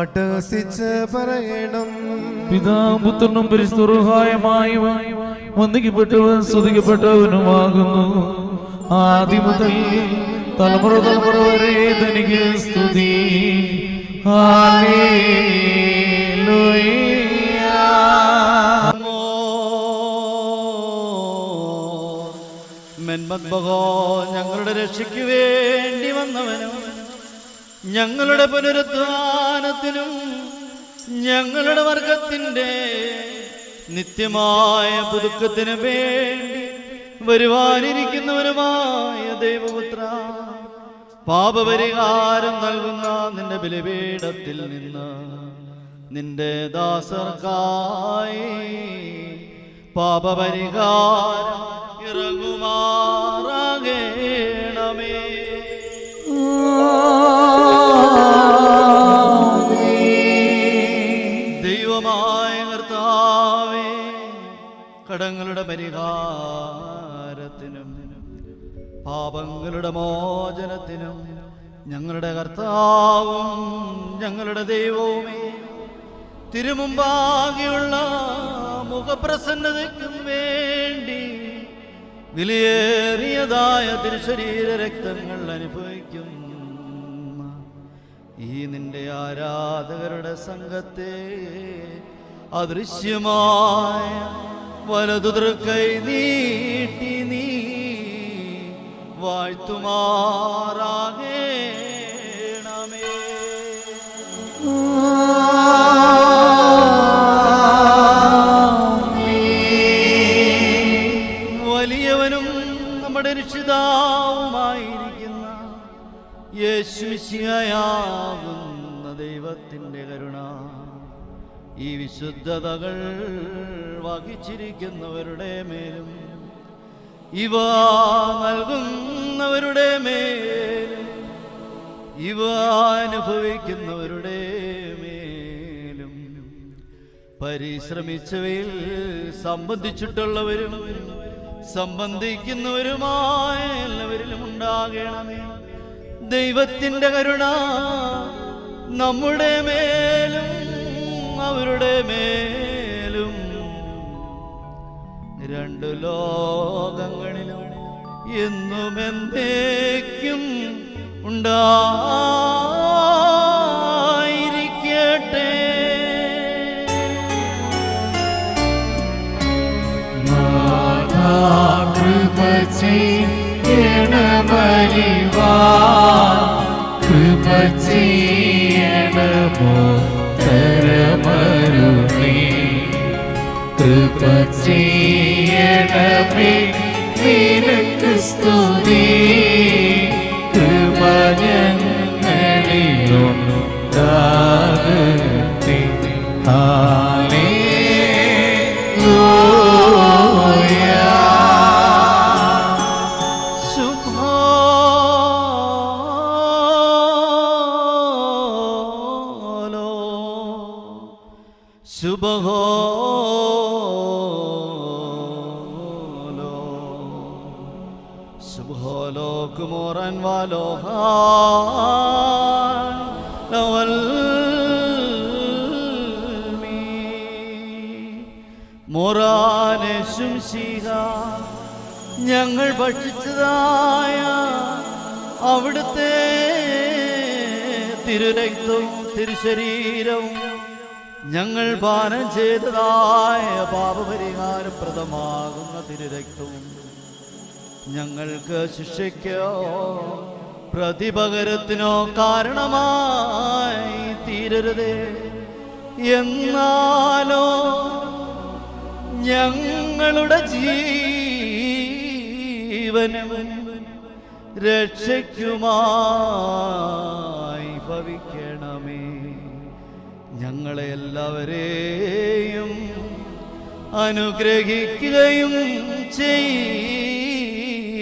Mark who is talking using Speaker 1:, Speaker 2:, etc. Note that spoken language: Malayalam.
Speaker 1: അട്ടഹസിച്ച് പറയണം.
Speaker 2: പിതാപുത്രനും പരിസ്തുറുഹായമായവൻ വന്ദിക്കപ്പെട്ടവൻ സ്തുതിക്കപ്പെട്ടവനുമാകുന്നു. ആദ്യം മുതൽ തലമുറ തലമുറ വരെ തനിക്ക് സ്തുതി.
Speaker 3: മെന്മദ്ബഹോ ഞങ്ങളുടെ രക്ഷയ്ക്ക് വേണ്ടി വന്നവനും ഞങ്ങളുടെ പുനരുദ്ധാനത്തിനും ഞങ്ങളുടെ വർഗത്തിന്റെ നിത്യമായ പുതുക്കത്തിന് വേണ്ടി വരുവാനിരിക്കുന്നവരുമായ ദൈവപുത്ര പാപപരിഹാരം നൽകുന്ന നിന്റെ ബലിപീഠത്തിൽ നിന്ന് നിന്റെ ദാസർക്കായി പാപപരിഹാരം ഇറങ്ങുമാറാകേണമേ പരിഹാരത്തിനും പാപങ്ങളുടെ മോചനത്തിനും ഞങ്ങളുടെ കർത്താവും ഞങ്ങളുടെ ദൈവവുമേ. തിരുമുമ്പാകെയുള്ള മുഖപ്രസന്നതയ്ക്കും വേണ്ടി വിലയേറിയതായ തിരുശരീര രക്തങ്ങൾ അനുഭവിക്കും ഈ നിന്റെ ആരാധകരുടെ സംഘത്തെ അദൃശ്യമായ വലതു തൃക്കൈ നീട്ടി നീ വാഴ്ത്തുമാറാകേണമേ. വലിയവനും നമ്മുടെ രക്ഷിതാവുമായിരിക്കുന്ന യേശുശിയാകുന്ന ദൈവത്തിന്റെ കരുണ. ഈ വിശുദ്ധതകൾ വഹിച്ചിരിക്കുന്നവരുടെ മേലും ഇവ നൽകുന്നവരുടെ മേലും ഇവ അനുഭവിക്കുന്നവരുടെ മേലും പരിശ്രമിച്ചവയിൽ സംബന്ധിച്ചിട്ടുള്ളവരും സംബന്ധിക്കുന്നവരുമായ എല്ലാവരിലും ഉണ്ടാകണമേ. ദൈവത്തിന്റെ കരുണ നമ്മുടെ മേലും അവരുടെ മേലും രണ്ടു ലോകങ്ങളിലും എന്നും എന്തേക്കും ഉണ്ടായിരിക്കട്ടെ.
Speaker 2: കൃപ ചെയ്യണമരിവാ ചെയ്യണമോ ചെയ്യണമേ നിനക്ക് സ്തുതി. കൃപ ഞങ്ങളിലുണ്ടാകട്ടെ ഹാലേലൂയ
Speaker 3: ശുഭോലോ കുമോറൻ വാലോ ലവൽ മൊറാനേശും ഞങ്ങൾ ഭക്ഷിച്ചതായ അവിടുത്തെ തിരുരക്തവും തിരുശരീരവും ഞങ്ങൾ പാനം ചെയ്തതായ പാപപരിഹാരപ്രദമാകുന്ന തിരുരക്തവും ഞങ്ങൾക്ക് ശിക്ഷയ്ക്കോ പ്രതിപകരത്തിനോ കാരണമായി തീരരുതേ. എന്നാലോ ഞങ്ങളുടെ ജീവനവൻ രക്ഷയ്ക്കുമായി ഭവിക്കണമേ. ഞങ്ങളെല്ലാവരെയും അനുഗ്രഹിക്കുകയും